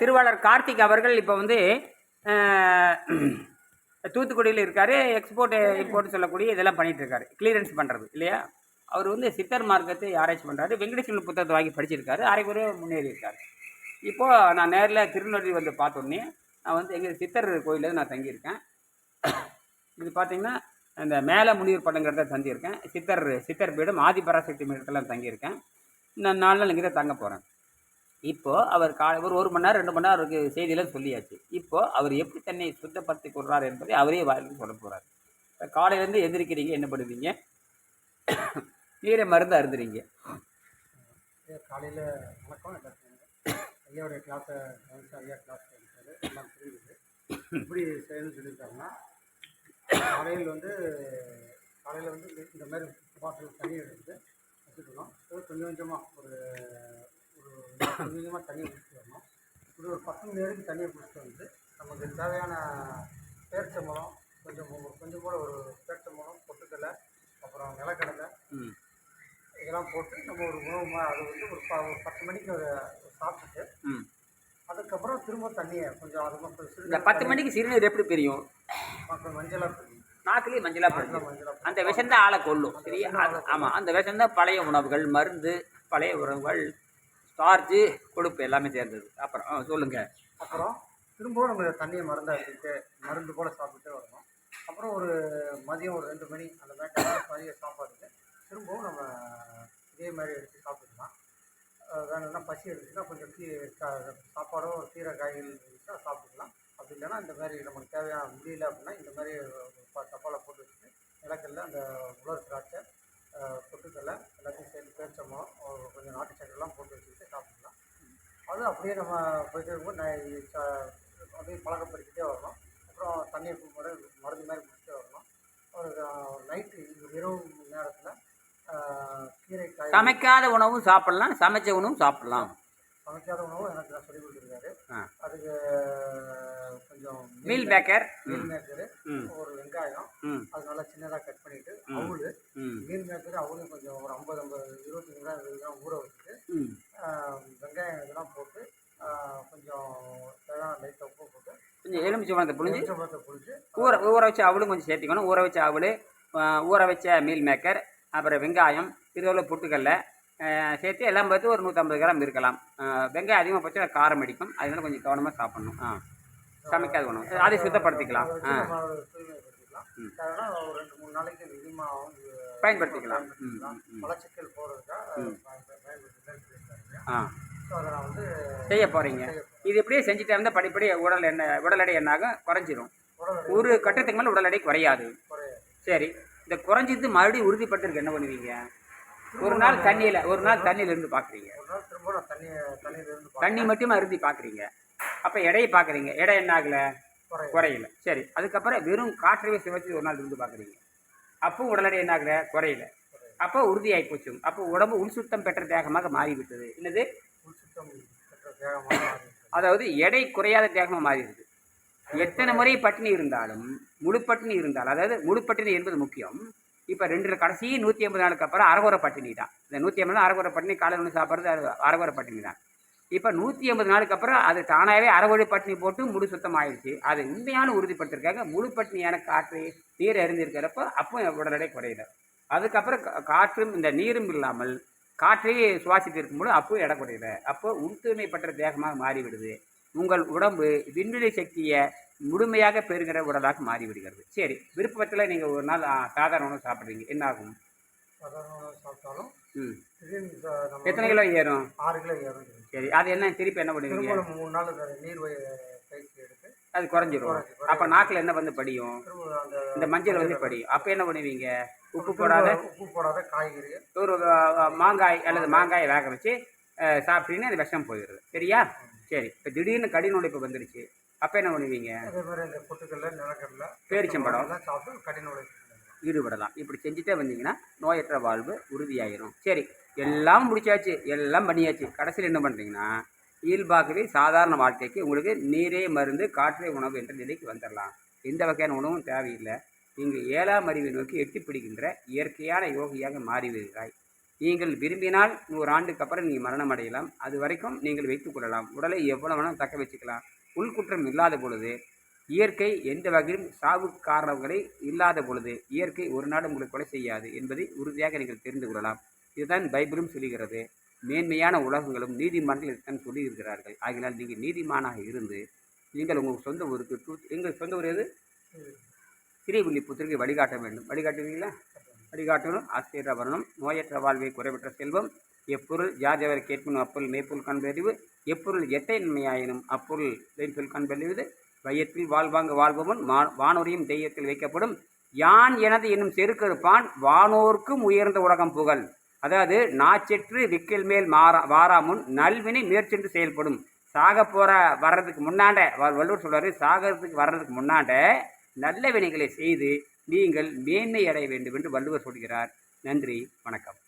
திருவாளர் கார்த்திக் அவர்கள் இப்போ வந்து தூத்துக்குடியில் இருக்கார். எக்ஸ்போர்ட் இம்போர்ட் சொல்லக்கூடிய இதெல்லாம் பண்ணிகிட்டு இருக்காரு. கிளியரன்ஸ் பண்ணுறது இல்லையா? அவர் வந்து சித்தர் மார்க்கத்தை ஆராய்ச்சி பண்ணுறாரு வெங்கடேஸ்வரன் புத்தகத்தை வாங்கி படிச்சிருக்காரு. அரைக்குறை முன்னேறி இருக்கார் இப்போது நான் நேரில் திருநெல்வேலி வந்து பார்த்தோன்னே நான் வந்து எங்கள் சித்தர் கோயிலில் நான் தங்கியிருக்கேன். இது பார்த்தீங்கன்னா இந்த மேலே முனிவர் படங்கிறத தங்கியிருக்கேன். சித்தர் சித்தர் பீடம் ஆதிபராசக்தி மீடத்தில் தங்கியிருக்கேன். நான் நாலு நாள் இங்கே தான் தங்க போகிறேன் இப்போது அவர் காலை ஒரு ஒரு மணி நேரம் ரெண்டு மணி நேரம் அவருக்கு செய்தியெல்லாம் சொல்லியாச்சு. இப்போது அவர் எப்படி தன்னை சுத்தப்படுத்தி கொள்றார் என்பதை அவரே வாயில் சொல்ல போகிறார் காலையிலேருந்து எந்திரிக்கிறீங்க என்ன பண்ணுவீங்க? நீரை மருந்து அருந்துறீங்க. காலையில் வணக்கம் ஐயாவுடைய கிளாஸை ஐயா கிளாஸ் எல்லாம் புரியுது எப்படி செய்யணும்னு சொல்லியிருக்காருன்னா காலையில் வந்து காலையில் வந்து இந்த- மாதிரி பாட்டில் தண்ணி எடுத்து வச்சுக்கணும். கொஞ்சம் கொஞ்சமாக ஒரு கொஞ்சமாக தண்ணியை குடிச்சிட்டு வரணும். இப்படி ஒரு பத்து மணி வரைக்கும் தண்ணியை குடிச்சிட்டு வந்து நமக்கு தேவையான பேரிச்சம்பழம் கொஞ்சம் ஒரு- கொஞ்சம் கூட ஒரு பேரிச்சம்பழம் பொட்டுக்கடலை அப்புறம் நிலக்கடலை இதெல்லாம் போட்டு நம்ம ஒரு உணவு அது வந்து ஒரு ப- ஒரு பத்து மணிக்கு ஒரு சாப்பிட்டுட்டு அதுக்கப்புறம் திரும்ப தண்ணியை கொஞ்சம் அது மட்டும் இந்த பத்து மணிக்கு சிறுநீர் எப்படி பிரியும்? அப்புறம் மஞ்சளாக பிடிக்கும் நாக்குலேயே மஞ்சளாக மஞ்சளாக அந்த விஷம் தான் ஆளை கொல்லும். சரியா? ஆமாம் அந்த விஷம் தான் பழைய உணவுகள் மருந்து பழைய உணவுகள் சார்ஜு கொழுப்பு எல்லாமே சேர்ந்தது. அப்புறம் ஆ, அப்புறம் திரும்பவும் நம்ம தண்ணியை மருந்தாக எடுத்துக்கிட்டு மருந்து போல் சாப்பிட்டுட்டே வரணும். அப்புறம் ஒரு மதியம் ஒரு ரெண்டு மணி அந்த மாதிரி மதிய சாப்பாடுக்கு திரும்பவும் நம்ம இதே மாதிரி எடுத்து சாப்பிட்டுக்கலாம். வேணும்னா பசி எடுத்துச்சுன்னா கொஞ்சம் கீ சாப்பாடோ ஒரு கீரை காய்கறி இருந்துச்சுன்னா சாப்பிட்டுக்கலாம். அப்படி இல்லைன்னா இந்த மாதிரி நமக்கு தேவையான முடியல அப்படின்னா இந்த மாதிரி டப்பாவில் போட்டு வச்சுட்டு நிலக்கல்ல அந்த உலர் திராட்சை அஹ் பொட்டுக்கடலை எல்லாத்தையும் சேர்த்து பேரிச்சம்பழம் ஒரு கொஞ்சம் நாட்டு சக்கரைலாம் போட்டு வச்சுக்கிட்டு சாப்பிட்டுக்கலாம் அது அப்படியே நம்ம போயிட்டு இருக்கும்போது நான் அப்படியே பழக்கப்படுத்திட்டே வரணும். அப்புறம் தண்ணியை கூட மருந்து மாதிரி குடிச்சிட்டே வரணும். ஒரு நைட்டு இரவு நேரத்தில் கீரை காய் சமைக்காத உணவும் சாப்பிடலாம் சமைச்ச உணவும் சாப்பிடலாம். சமைக்காத உணவும் எனக்கு நான் சொல்லி கொடுத்துருக்காரு. அதுக்கு கொஞ்சம் மீல் பேக்கர் மீல் மேக்கரு ஒரு வெங்காயம் அது நல்லா சின்னதாக கட் பண்ணிவிட்டு அவள். மீல் மேக்கரு அவளும் கொஞ்சம் ஒரு ஐம்பது ஐம்பது இருபத்தஞ்சு கிராம் இருபது கிராம் ஊற வச்சுட்டு ம் ஆஹ் வெங்காயம் இதெல்லாம் போட்டு ஆஹ் கொஞ்சம் தேவையான லைட்டாக உப்பு போட்டு கொஞ்சம் எலுமிச்சம்பழத்தை புழிஞ்சு ஊற ஊற வச்ச அவளும் கொஞ்சம் சேர்த்திக்கணும். ஊற வச்ச அவள் ஊற வச்ச மீல் மேக்கர் அப்புறம் வெங்காயம் இதுவரை பொட்டுக்கல்ல சேர்த்து எல்லாம் பார்த்து ஒரு நூற்றம்பது கிராம் இருக்கலாம். வெங்காயம் அதிகமாக போச்சுன்னா காரம் அடிக்கும். அதனால கொஞ்சம் கவனமாக சாப்பிடணும். ஆ சமைக்காத உணவு. அதை சுத்தப்படுத்திக்கலாம். ஆ. பயன்படுத்திக்கலாம். ஆ. ஸோ அதை நான் வந்து செய்ய போகிறீங்க இது இப்படியே செஞ்சுட்டே இருந்தால் படிப்படி உடல் என்ன உடல் எடை என்னாகும்? குறைஞ்சிரும். ஒரு கட்டத்துக்கு மேலே உடல் எடை குறையாது. சரி இந்த குறைஞ்சது மறுபடியும் உறுதிப்பட்டிருக்கு என்ன பண்ணுவீங்க? ஒரு நாள் தண்ணியில் ஒரு நாள் தண்ணியில் இருந்து பார்க்குறீங்க தண்ணி மட்டும் அருந்தி பார்க்குறீங்க அப்போ எடையை பார்க்குறீங்க எடை என்ன ஆகலை? குறையல. சரி அதுக்கப்புறம் வெறும் காற்றவே சுவைச்சு ஒரு நாள் இருந்து பார்க்குறீங்க அப்போ உடல் எடை என்ன ஆகலை? குறையல. அப்போ உறுதியாகி போச்சு அப்போ உடம்பு உள் சுத்தம் பெற்ற தேகமாக மாறிவிட்டது. என்னது? அதாவது எடை குறையாத தேகமாக மாறிடுது. எத்தனை முறை பட்டினி இருந்தாலும் முழு பட்டினி இருந்தாலும் அதாவது முழு பட்டினி என்பது முக்கியம். இப்போ ரெண்டு கடைசி நூற்றி ஐம்பது நாளுக்கு அப்புறம் அரகுர பட்டினி தான். இந்த நூற்றி ஐம்பது நாள் அரகுர பட்டினி காலையில் ஒன்று சாப்பிட்றது அது அரகுறை பட்டினி தான். இப்போ நூற்றி ஐம்பது நாளுக்கு அப்புறம் அது தானாகவே அறவழி பட்டினி போட்டு முழு சுத்தம் ஆயிடுச்சு அது உண்மையான உறுதிப்படுத்திருக்காங்க. முழு பட்டினியான காற்று நீர் அறிந்திருக்கிறப்போ அப்போ உடல் எடை குறையிடும் அதுக்கப்புறம் காற்றும் இந்த நீரும் இல்லாமல் காற்றையே சுவாசித்து இருக்கும்போது அப்போ குறையல அப்போ உள்தூய்மைப்பட்ட தேகமாக மாறிவிடுது. உங்கள் உடம்பு விண்வெளி சக்தியை முழுமையாக பெறுகிற உடலாக மாறிவிடுகிறது. சரி விருப்பத்தில் நீங்கள் ஒரு நாள் சாதாரண உணவு சாப்பிட்றீங்க. என்ன ஆகும் சாப்பிட்டாலும் எத்தனை கிலோ ஏறும்? ஆறு கிலோ ஏறும். சரி அது என்ன திருப்பி என்ன பண்ணுவீங்க? மூணு நாள் நீர் பயிற்சி எடுத்து அது குறைஞ்சிரும். அப்போ நாக்கில் என்ன வந்து படியும்? இந்த மஞ்சள் வந்து படியும். அப்போ என்ன பண்ணுவீங்க? உப்பு போடாத. உப்பு போடாத காய்கறி. ஒரு மாங்காய் அல்லது மாங்காயை வேக வச்சு சாப்பிட்டீங்கன்னா அது விஷம் போயிடுது. சரியா? சரி. இப்போ திடீர்னு கடிநுழைப்பு வந்துடுச்சு. அப்போ என்ன பண்ணுவீங்க? அதே மாதிரி இந்த பொட்டுக்கடலை நிலக்கடலை பேரிச்சம்பழம். எல்லாம் சாப்பிட்டு கடின உழைப்பு. ஈடுபடலாம். இப்படி செஞ்சுட்டே வந்தீங்கன்னா நோயற்ற வாழ்வு உறுதியாயிரும். சரி. எல்லாம் முடிச்சாச்சு. எல்லாம் பண்ணியாச்சு. கடைசியில் என்ன பண்ணுறீங்கன்னா இயல்பாகவே சாதாரண வாழ்க்கைக்கு உங்களுக்கு நீரே மருந்து காற்றே உணவு என்ற நிலைக்கு வந்துடலாம் எந்த வகையான உணவும் தேவையில்லை. நீங்கள் ஏழாம் அறிவை நோக்கி எட்டி பிடிக்கின்ற இயற்கையான யோகியாக மாறிவிடுகிறாய். நீங்கள் விரும்பினால் நூறு ஆண்டுக்கு அப்புறம் நீங்கள் மரணம் அடையலாம் அது வரைக்கும் நீங்கள் வைத்துக் கொள்ளலாம். உடலை எவ்வளவு வேணாலும் தக்க வச்சுக்கலாம். உள்குற்றம் இல்லாத பொழுது இயற்கை எந்த வகையிலும் சாவு காரணங்களை இல்லாத பொழுது இயற்கை ஒரு நாடு உங்களை கொலை செய்யாது என்பதை உறுதியாக நீங்கள் தெரிந்து கொள்ளலாம். இதுதான் பைபிளும் சொல்லுகிறது. மேன்மையான உலகங்களும் நீதிமன்றங்கள் இதுதான் சொல்லியிருக்கிறார்கள். ஆகினால் நீங்கள் நீதிமானாக இருந்து நீங்கள் உங்கள் சொந்த ஊருக்கு எங்கள் சொந்த ஊர் எது? ஸ்ரீவில்லிபுத்திற்கு வழிகாட்ட வேண்டும். வழிகாட்டுவீங்களா? வழிகாட்டணும். ஆசிரியர் வரணும் நோயற்ற வாழ்வை குறைவற்ற செல்வம். எப்பொருள் யாதவர் கேட்பனும் அப்பொருள் மேய்ப்பொருள் காண்பறிவு எப்பொருள் எட்டை நன்மையாயினும் அப்பொருள் வெண்பொருள் காண்பறிவது வையத்தில் வாழ்வாங்க வாழ்பவன் மா வானோரையும் தெய்யத்தில் வைக்கப்படும். யான் எனது என்னும் செருக்கருப்பான் வானோர்க்கும் உயர்ந்த உலகம் புகழ். அதாவது நாச்செற்று விக்கல் மேல் மாறா வாராமுன் நல்வினை மேற்சென்று செயல்படும். சாக போற வர்றதுக்கு முன்னாண்ட வ- வள்ளுவர் சொல்றாரு சாகிறதுக்கு வர்றதுக்கு முன்னாண்ட நல்ல வினைகளை செய்து நீங்கள் மேன்மை அடைய வேண்டும் என்று வள்ளுவர் சொல்கிறார். நன்றி வணக்கம்.